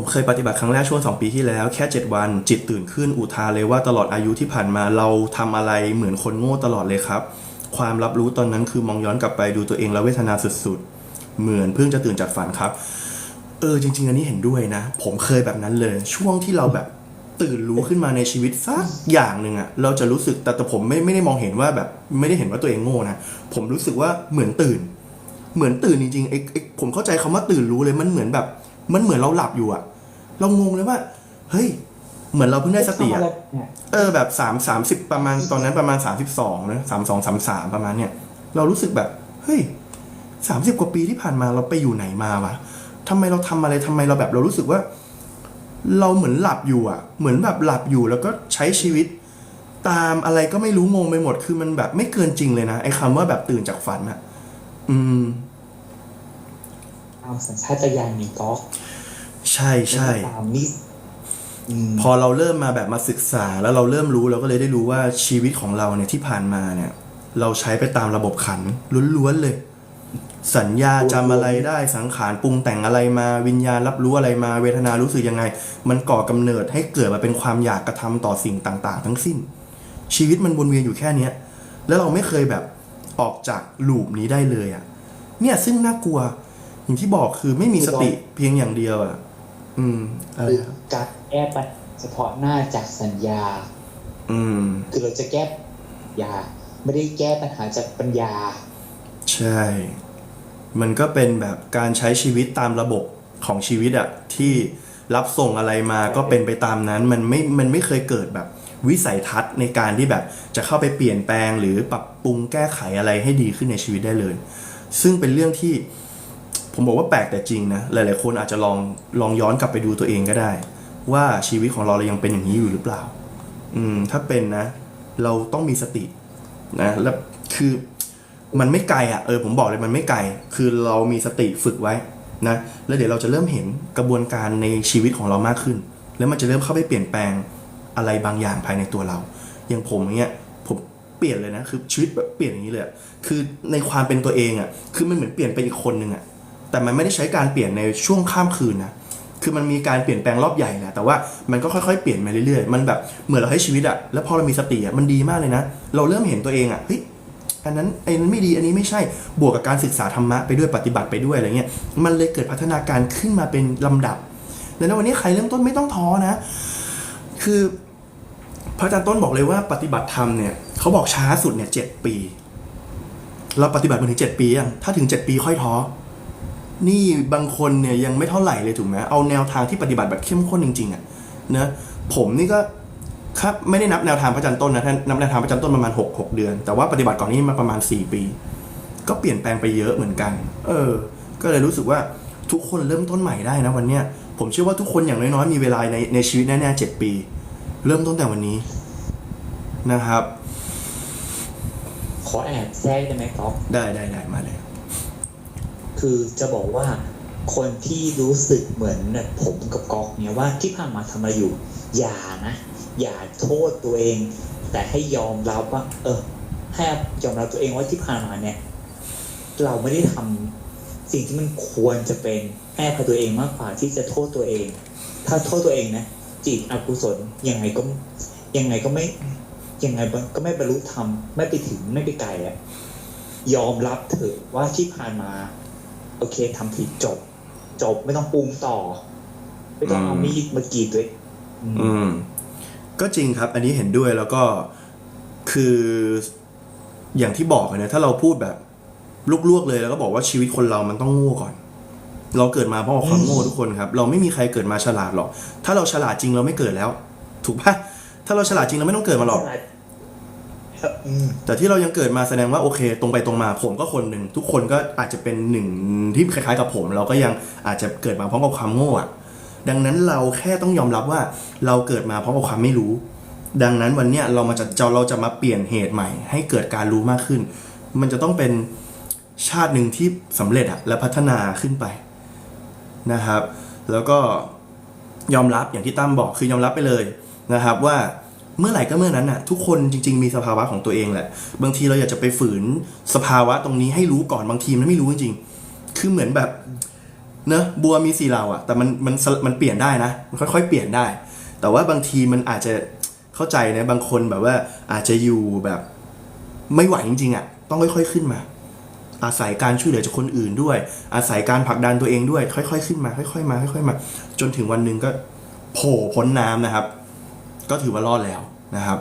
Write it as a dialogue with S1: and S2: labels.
S1: ผมเคยปฏิบัติครั้งแรกช่วง 2 ปีที่แล้วแค่ 7 วัน จิตตื่นขึ้นอุทานเลยว่าตลอดอายุที่ผ่านมาเราทำอะไรเหมือนคนโง่ตลอดเลยครับ ความรับรู้ตอนนั้นคือมองย้อนกลับไปดูตัวเองแล้วเวทนาสุดๆ เหมือนเพิ่งจะตื่นจากฝันครับ เออจริง ๆ อันนี้เห็นด้วยนะ ผมเคยแบบนั้นเลย ช่วงที่เราแบบตื่นรู้ขึ้นมาในชีวิตสักอย่างหนึ่งอะเราจะรู้สึกแต่แต่ผมไม่ไม่ได้มองเห็นว่าแบบไม่ได้เห็นว่าตัวเองโง่นะผมรู้สึกว่าเหมือนตื่น เหมือนตื่นจริงๆไอ้ไอ้ผมเข้าใจคำว่าตื่นรู้เลยมันเหมือนแบบ มันเหมือนเราหลับอยู่อะเรางงเลยว่า เฮ้ย เหมือนเราเพิ่งได้สติอะ
S2: ทำอะไรเนี่ย
S1: เออแบบสามสามสิบประมาณตอนนั้นประมาณสามสิบสองนะสามสองสามสามประมาณเนี้ยเรารู้สึกแบบ เฮ้ยสามสิบกว่าปีที่ผ่านมาเราไปอยู่ไหนมาวะทำไมเราทำอะไรทำไมเราแบบเรารู้สึกว่า เราเหมือนหลับอยู่อะ เหมือนแบบหลับอยู่แล้วก็ใช้ชีวิต ตามอะไรก็ไม่รู้งงไปหมดคือมันแบบไม่เกินจริงเลยนะไอ้คำว่าแบบตื่นจากฝันอะ อืม
S2: ตามสัญชาตญาณมีก๊อก
S1: ใช่ใช่
S2: ตามนิสอืม
S1: พอเราเริ่มมาแบบมาศึกษาแล้วเราเริ่มรู้เราก็เลยได้รู้ว่าชีวิตของเราเนี่ยที่ผ่านมาเนี่ย เราใช้ไปตามระบบขันล้วนๆเลย สัญญาจำอะไรได้สังขารปรุงแต่งอะไรมาวิญญาณรับรู้อะไรมาเวทนารู้สึกยังไง มันก่อกำเนิดให้เกิดมาเป็นความอยากกระทำต่อสิ่งต่าง ๆ ทั้งสิ้น ชีวิตมันวนเวียนอยู่แค่เนี้ยแล้วเราไม่เคยแบบออกจากลูปนี้ได้เลยอะ่ะเนี่ยซึ่งน่ากลัว อย่างที่บอกคือไม่มีสติเพียงอย่างเดียวอะ่ะ อืมอะไร
S2: คือ
S1: ครับ
S2: การแก้ปัญหาเฉพาะหน้าจากสัญญา
S1: อืม
S2: คือเราจะแก้ยา ไม่ได้แก้ปัญหาจากปัญญา
S1: ใช่ มันก็เป็นแบบการใช้ชีวิตตามระบบของชีวิตอะที่รับส่งอะไรมาก็เป็นไปตามนั้น มันไม่ มันไม่เคยเกิดแบบวิสัยทัศน์ในการที่แบบจะเข้าไปเปลี่ยนแปลงหรือปรับปรุงแก้ไขอะไรให้ดีขึ้นในชีวิตได้เลย ซึ่งเป็นเรื่องที่ ผมบอกว่าแปลกแต่จริงนะ หลาย ๆ คนอาจจะลองลองย้อนกลับไปดูตัวเองก็ได้ ว่าชีวิตของเราเรายังเป็นอย่างนี้อยู่หรือเปล่า อืม ถ้าเป็นนะ เราต้องมีสตินะแล้วคือมันไม่ไกลอะเออผมบอกเลยมันไม่ไกล คือเรามีสติฝึกไว้นะแล้วเดี๋ยวเราจะเริ่มเห็นกระบวนการในชีวิตของเรามากขึ้น แล้วมันจะเริ่มเข้าไปเปลี่ยนแปลงอะไรบางอย่างภายในตัวเรา อย่างผมเนี้ยผมเปลี่ยนเลยนะคือชีวิตแบบเปลี่ยนอย่างนี้เลยคือในความเป็นตัวเองอะคือมันเหมือนเปลี่ยนไปอีกคนนึงอะ แต่มันไม่ได้ใช้การเปลี่ยนในช่วงข้ามคืนนะคือมันมีการเปลี่ยนแปลงรอบใหญ่แหละแต่ว่ามันก็ค่อยๆเปลี่ยนมาเรื่อยๆ มันแบบเหมือนเราให้ชีวิตอะแล้วพอเรามีสติอะมันดีมากเลยนะ เราเริ่มเห็นตัวเองอะเฮ้ยอันนั้นไอ้นั้นไม่ดีอันนี้ไม่ใช่บวกกับการศึกษาธรรมะไปด้วยปฏิบัติไปด้วยอะไรเงี้ยมันเลยเกิดพัฒนาการขึ้นมาเป็นลำดับแล้วในวันนี้ใครเริ่มต้นไม่ต้องท้อนะ คือพระอาจารย์ต้นบอกเลยว่าปฏิบัติธรรมเนี่ยเขาบอกช้าสุดเนี่ยเจ็ดปี เราปฏิบัติมาถึงเจ็ดปียังถ้าถึงเจ็ดปีค่อยท้อ นี่บางคนเนี่ยยังไม่เท่าไหร่เลยถูกไหมเอาแนวทางที่ปฏิบัติแบบเข้มข้นจริงๆอะนะผมนี่ก็ครับไม่ได้นับแนวทางพระอาจันทร์ต้นนะท่านนับแนวทางพระอาจันทร์ต้นประมาณ6 6 เดือน แต่ว่าปฏิบัติก่อนนี้มาประมาณ 4 ปี ก็เปลี่ยนแปลงไปเยอะเหมือนกัน เออ ก็เลยรู้สึกว่าทุกคนเริ่มต้นใหม่ได้นะวันเนี้ยผมเชื่อว่าทุกคนอย่างน้อยๆมีเวลาในในชีวิตแน่ๆเจ็ดปี เริ่มต้นแต่วันนี้นะครับ
S2: ขอแอบแทรกได้ไหมก๊อก
S1: ได้ได้ได้มาเลย
S2: คือจะบอกว่าคนที่รู้สึกเหมือนผมกับก๊อกเนี่ยว่าที่ผ่านมาทำอะไรอยู่ อย่านะ อย่าโทษตัวเอง แต่ให้ยอมรับว่า เออให้ยอมรับตัวเองว่าที่ผ่านมาเนี่ย เราไม่ได้ทำสิ่งที่มันควรจะเป็นให้อภัยตัวเองมากกว่าที่จะโทษตัวเอง ถ้าโทษตัวเองนะจิตอกุศลยังไงก็ยังไงก็ไม่ยังไงก็ไม่บรรลุธรรมไม่ไปถึงไม่ไปไกลอะยอมรับเถอะว่าที่ผ่านมา โอเคทำผิดจบ จบไม่ต้องปรุงต่อ ไม่ต้องเอามีดมากรีดตัวเองอืม
S1: อืม ก็จริงครับ อันนี้เห็นด้วยแล้วก็คืออย่างที่บอกอะนะถ้าเราพูดแบบลวกๆเลยแล้วก็บอกว่าชีวิตคนเรามันต้องโง่ก่อน เราเกิดมาเพราะความโง่ทุกคนครับ เราไม่มีใครเกิดมาฉลาดหรอกถ้าเราฉลาดจริงเราไม่เกิดแล้ว ถูกปะถ้าเราฉลาดจริงเราไม่ต้องเกิดมาหรอก
S2: อืม
S1: แต่ที่เรายังเกิดมาแสดงว่าโอเค ตรงไปตรงมาผมก็คนหนึ่งทุกคนก็อาจจะเป็นหนึ่งที่คล้ายๆกับผม เราก็ยังอาจจะเกิดมาพร้อมกับความโง่อะดังนั้นเราแค่ต้องยอมรับว่าเราเกิดมาพร้อมกับความไม่รู้ ดังนั้นวันเนี้ยเรามาจะเราจะมาเปลี่ยนเหตุใหม่ ให้เกิดการรู้มากขึ้น มันจะต้องเป็นชาติหนึ่งที่สำเร็จอะและพัฒนาขึ้นไปนะครับ แล้วก็ยอมรับอย่างที่ตั้มบอกคือยอมรับไปเลยนะครับว่า เมื่อไหร่ก็เมื่อนั้นน่ะ ทุกคนจริง ๆ มีสภาวะของตัวเองแหละ บางทีเราอยากจะไปฝืนสภาวะตรงนี้ให้รู้ก่อนบางทีมันไม่รู้จริงๆคือเหมือนแบบเนอะบัวมีสีเหล่าอะแต่มันมันมันเปลี่ยนได้นะมันค่อย ๆ เปลี่ยนได้ แต่ว่าบางทีมันอาจจะเข้าใจนะบางคนแบบว่าอาจจะอยู่แบบไม่ไหวจริงๆอะต้องค่อย ๆขึ้นมา อาศัยการช่วยเหลือจากคนอื่นด้วย อาศัยการผลักดันตัวเองด้วย ค่อย ๆ ขึ้นมา ค่อย ๆ มาค่อย ๆ มา จนถึงวันหนึ่งก็โผล่พ้นน้ำนะครับ ก็ถือว่ารอดแล้วนะครับ